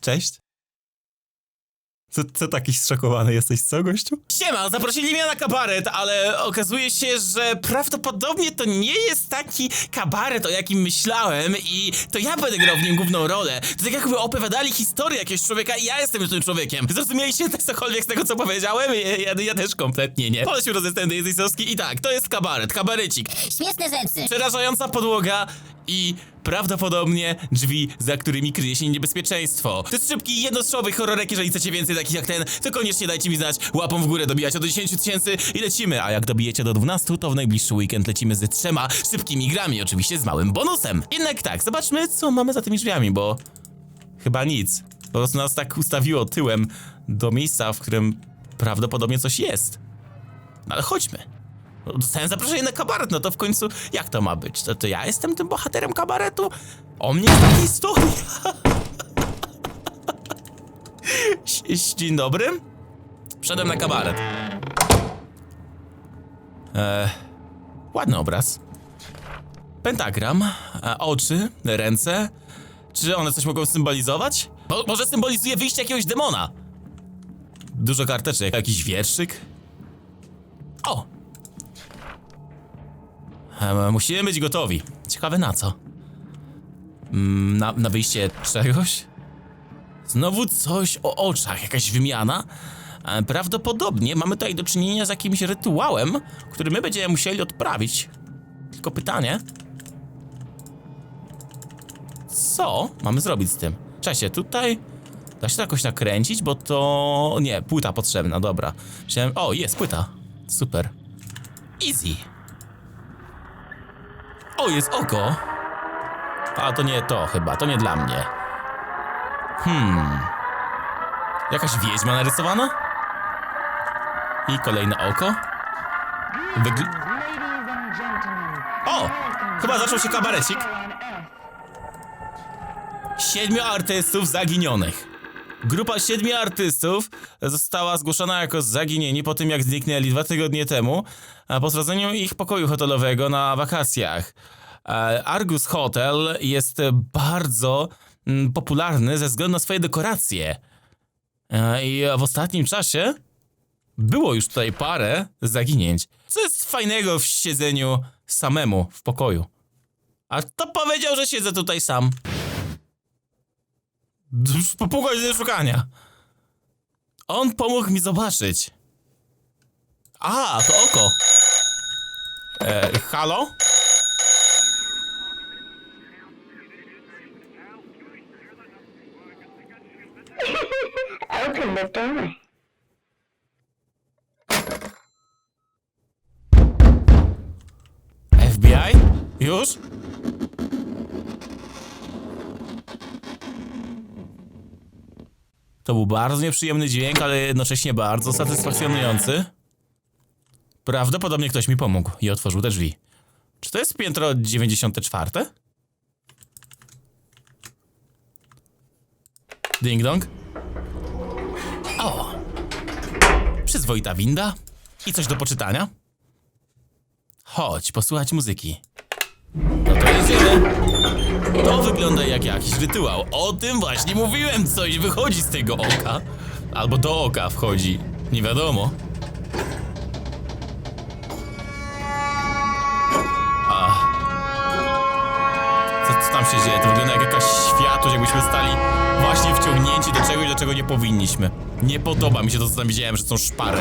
Cześć. Co, co taki zszokowany jesteś, co gościu? Siema, zaprosili mnie na kabaret, ale okazuje się, że prawdopodobnie to nie jest taki kabaret, o jakim myślałem i to ja będę grał w nim główną rolę. To tak jakby opowiadali historię jakiegoś człowieka i ja jestem już tym człowiekiem. Zrozumieliście też cokolwiek z tego, co powiedziałem? Ja, ja, ja też kompletnie nie. Polecił rozestępny języsowski i tak, to jest kabaret, kabarecik. Śmieszne rzeczy. Przerażająca podłoga i prawdopodobnie drzwi, za którymi kryje się niebezpieczeństwo. To jest szybki, jednostrzałowy horrorek, jeżeli chcecie więcej takich jak ten, to koniecznie dajcie mi znać, łapą w górę dobijać do 10 tysięcy i lecimy, a jak dobijecie do 12, to w najbliższy weekend lecimy ze trzema szybkimi grami, oczywiście z małym bonusem. Jednak tak, zobaczmy, co mamy za tymi drzwiami, bo chyba nic. Po prostu nas tak ustawiło tyłem do miejsca, w którym prawdopodobnie coś jest. No ale chodźmy. Dostałem zaproszenie na kabaret, no to w końcu jak to ma być? To, to ja jestem tym bohaterem kabaretu? O mnie jest taka historia. Dzień dobry. Wszedłem na kabaret. E, ładny obraz. Pentagram, oczy, ręce. Czy one coś mogą symbolizować? Bo, może symbolizuje wyjście jakiegoś demona. Dużo karteczek, jakiś wierszyk. Musimy być gotowi. Ciekawe na co? Mm, Na, na wyjście czegoś? Znowu coś o oczach, jakaś wymiana? Prawdopodobnie mamy tutaj do czynienia z jakimś rytuałem, który my będziemy musieli odprawić. Tylko pytanie. Co mamy zrobić z tym? Cześć, tutaj da się to jakoś nakręcić, bo to... Nie, płyta potrzebna, dobra. O, jest płyta. Super. Easy. O, jest oko. A to nie to chyba, to nie dla mnie. Hmm. Jakaś wiedźma narysowana? I kolejne oko. Wygl... O! Chyba zaczął się kabarecik. Siedmiu artystów zaginionych. Grupa siedmiu artystów została zgłoszona jako zaginieni po tym, jak zniknęli dwa tygodnie temu, po sprawdzeniu ich pokoju hotelowego na wakacjach. E, Argus Hotel jest bardzo mm, popularny ze względu na swoje dekoracje. E, I w ostatnim czasie było już tutaj parę zaginięć. Co jest fajnego w siedzeniu samemu w pokoju? A kto powiedział, że siedzę tutaj sam? Po pół godziny szukania. On pomógł mi zobaczyć. A, to oko. E, halo? Open the door. FBI? Już? To był bardzo nieprzyjemny dźwięk, ale jednocześnie bardzo satysfakcjonujący. Prawdopodobnie ktoś mi pomógł i otworzył te drzwi. Czy to jest piętro 94? Ding dong. O! Przyzwoita winda i coś do poczytania. Chodź, posłuchać muzyki. No to To wygląda jak jakiś rytuał. O tym właśnie mówiłem. Coś wychodzi z tego oka. Albo do oka wchodzi. Nie wiadomo. Ach. Co, co tam się dzieje? To wygląda jak jakaś światłość, jakbyśmy stali właśnie wciągnięci do czegoś, do czego nie powinniśmy. Nie podoba mi się to, co tam widziałem, że są szpary.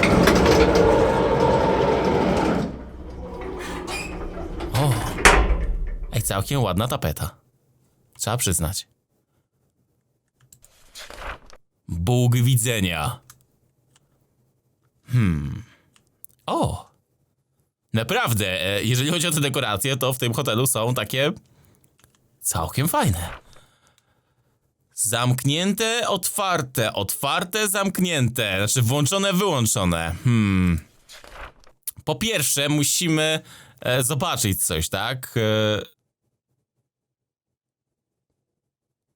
O, ej, całkiem ładna tapeta. Trzeba przyznać. Bóg widzenia. Hmm. O! Naprawdę, e, jeżeli chodzi o te dekoracje, to w tym hotelu są takie całkiem fajne. Zamknięte, otwarte, otwarte, zamknięte. Znaczy włączone, wyłączone. Hmm. Po pierwsze, musimy e, zobaczyć coś, tak? E,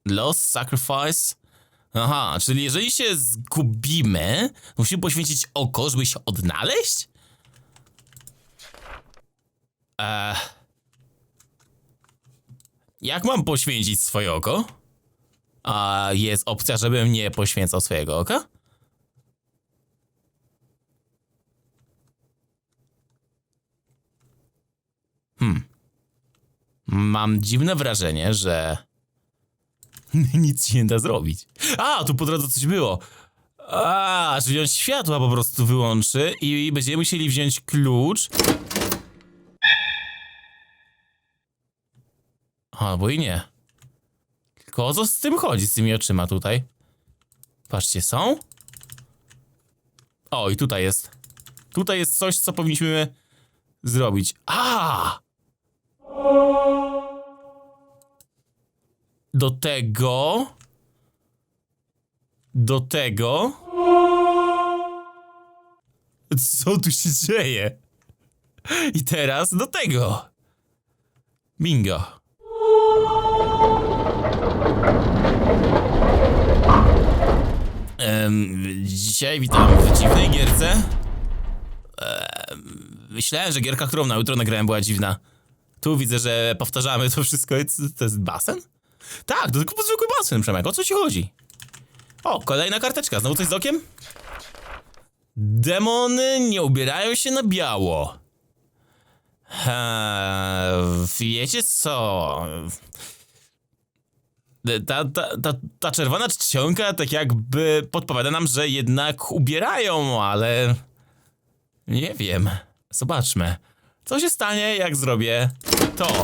lost sacrifice. Aha, czyli jeżeli się zgubimy, musimy poświęcić oko, żeby się odnaleźć? Eee, jak mam poświęcić swoje oko? A jest opcja, żebym nie poświęcał swojego oka? Hmm. Mam dziwne wrażenie, że nic się nie da zrobić. A, tu po drodze coś było. A, że wziąć światła po prostu wyłączy i będziemy musieli wziąć klucz. Albo i nie. Tylko o co z tym chodzi, z tymi oczyma tutaj? Patrzcie, są? O, i tutaj jest. Tutaj jest coś, co powinniśmy zrobić. A! Do tego... Do tego... Co tu się dzieje? I teraz do tego. Bingo. Em, dzisiaj witam w dziwnej gierce. Em, myślałem, że gierka, którą na jutro nagrałem była dziwna. Tu widzę, że powtarzamy to wszystko. To jest basen? Tak, to tylko zwykły basen, Przemek. O co ci chodzi? O, kolejna karteczka. Znowu coś z okiem? Demony nie ubierają się na biało. Eee, wiecie co? Ta, ta, ta, ta czerwona czcionka tak jakby podpowiada nam, że jednak ubierają, ale... Nie wiem. Zobaczmy. Co się stanie, jak zrobię to?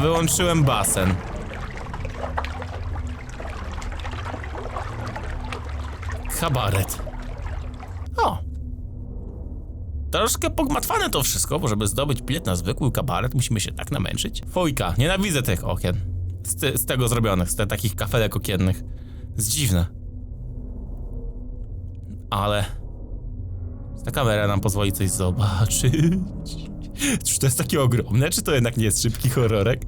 Wyłączyłem basen. Kabaret. O! Troszkę pogmatwane to wszystko, bo żeby zdobyć bilet na zwykły kabaret, musimy się tak namęczyć. Fojka, nienawidzę tych okien. Z, z tego zrobionych, z te, takich kafelek okiennych. Jest dziwne. Ale... Ta kamera nam pozwoli coś zobaczyć. Czy to jest takie ogromne, czy to jednak nie jest szybki horrorek?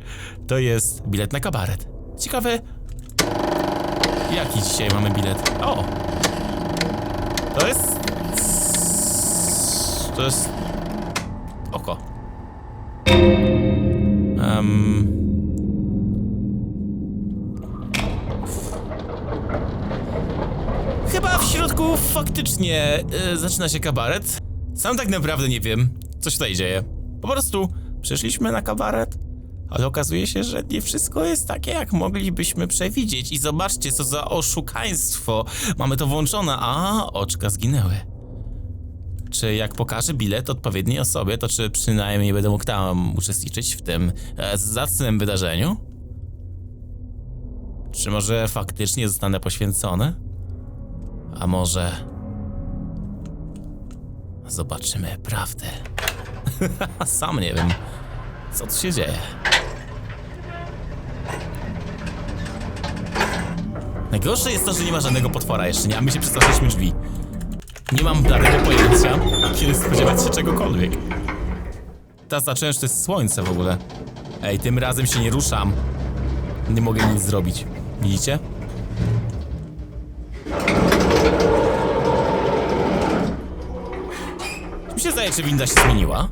To jest bilet na kabaret. Ciekawe... Jaki dzisiaj mamy bilet? O! To jest... To jest... Oko. Um... Chyba w środku faktycznie y, zaczyna się kabaret. Sam tak naprawdę nie wiem, co się tutaj dzieje. Po prostu przyszliśmy na kabaret, ale okazuje się, że nie wszystko jest takie, jak moglibyśmy przewidzieć. I zobaczcie, co za oszukaństwo. Mamy to włączone, a oczka zginęły. Czy jak pokażę bilet odpowiedniej osobie, to czy przynajmniej będę mógł tam uczestniczyć w tym e, zacnym wydarzeniu? Czy może faktycznie zostanę poświęcony? A może... Zobaczymy prawdę. Sam nie wiem, co tu się dzieje. Najgorsze jest to, że nie ma żadnego potwora jeszcze, nie? A my się przestraszyliśmy drzwi. Nie mam bladego pojęcia, kiedy spodziewać się czegokolwiek. Zacząłem, że to jest słońce w ogóle. Ej, tym razem się nie ruszam. Nie mogę nic zrobić. Widzicie? Mi się zdaje, czy winda się zmieniła.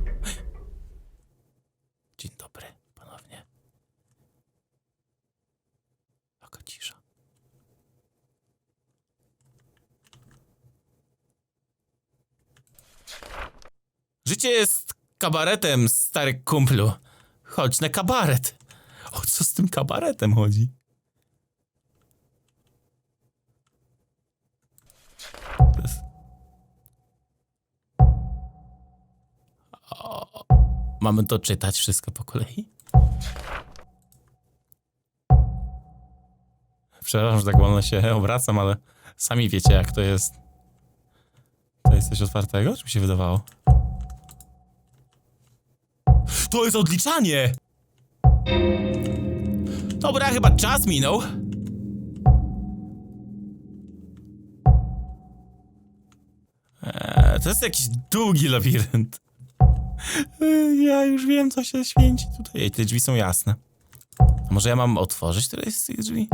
Dzień dobry, ponownie. Jaka cisza. Życie jest kabaretem, stary kumplu. Chodź na kabaret. O co z tym kabaretem chodzi? Mamy to czytać wszystko po kolei? Przepraszam, że tak wolno się obracam, ale sami wiecie jak to jest. To jest coś otwartego? Czy mi się wydawało? To jest odliczanie! Dobra, chyba czas minął. Eee, to jest jakiś długi labirynt. Eee, Ja już wiem, co się święci tutaj. Ej, te drzwi są jasne. A może ja mam otworzyć któreś z tych drzwi?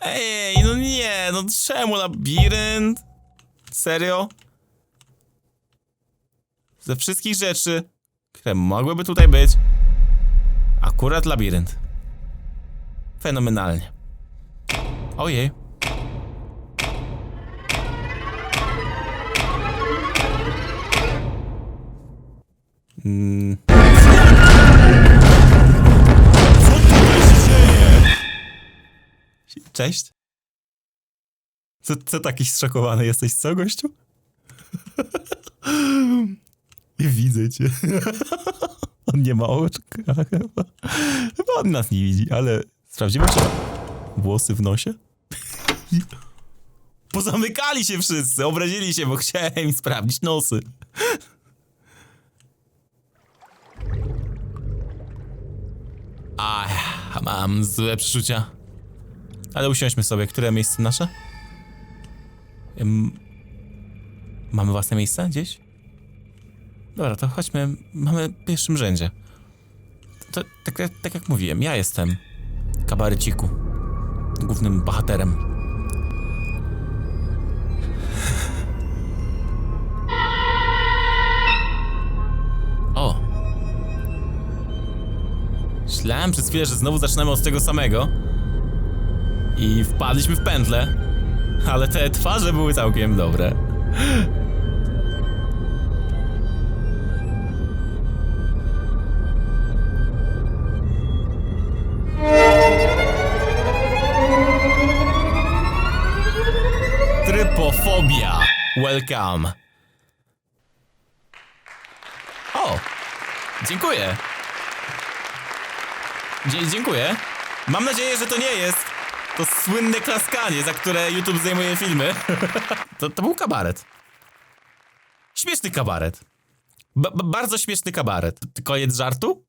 Ej, no nie, no czemu labirynt? Serio? ze wszystkich rzeczy, które mogłyby tutaj być, akurat labirynt. Fenomenalnie. Ojej. Mm. Cześć. Co, co taki zszokowany jesteś, co gościu? Widzę cię. On nie ma oczka chyba. Chyba on nas nie widzi, ale sprawdzimy czy włosy w nosie. Pozamykali się wszyscy, obrazili się, bo chciałem sprawdzić nosy. Ach, mam złe przeczucia. Ale usiądźmy sobie. Które miejsce nasze? Mamy własne miejsce gdzieś? Dobra, to chodźmy. Mamy w pierwszym rzędzie. To, tak, tak jak mówiłem, ja jestem kabareciku. Głównym bohaterem. O! Myślałem przez chwilę, że znowu zaczynamy od tego samego. I wpadliśmy w pętlę. Ale te twarze były całkiem dobre. Welcome. O! Dziękuję. Dzie- dziękuję. Mam nadzieję, że to nie jest to słynne klaskanie, za które YouTube zdejmuje filmy. to, to był kabaret. Śmieszny kabaret. Ba- ba- bardzo śmieszny kabaret. Koniec żartu?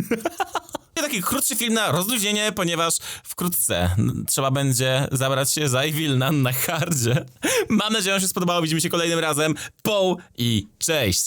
Taki krótszy film na rozluźnienie, ponieważ wkrótce trzeba będzie zabrać się za Wilna na hardzie. Mam nadzieję, że się spodobało. Widzimy się kolejnym razem. Poł i cześć!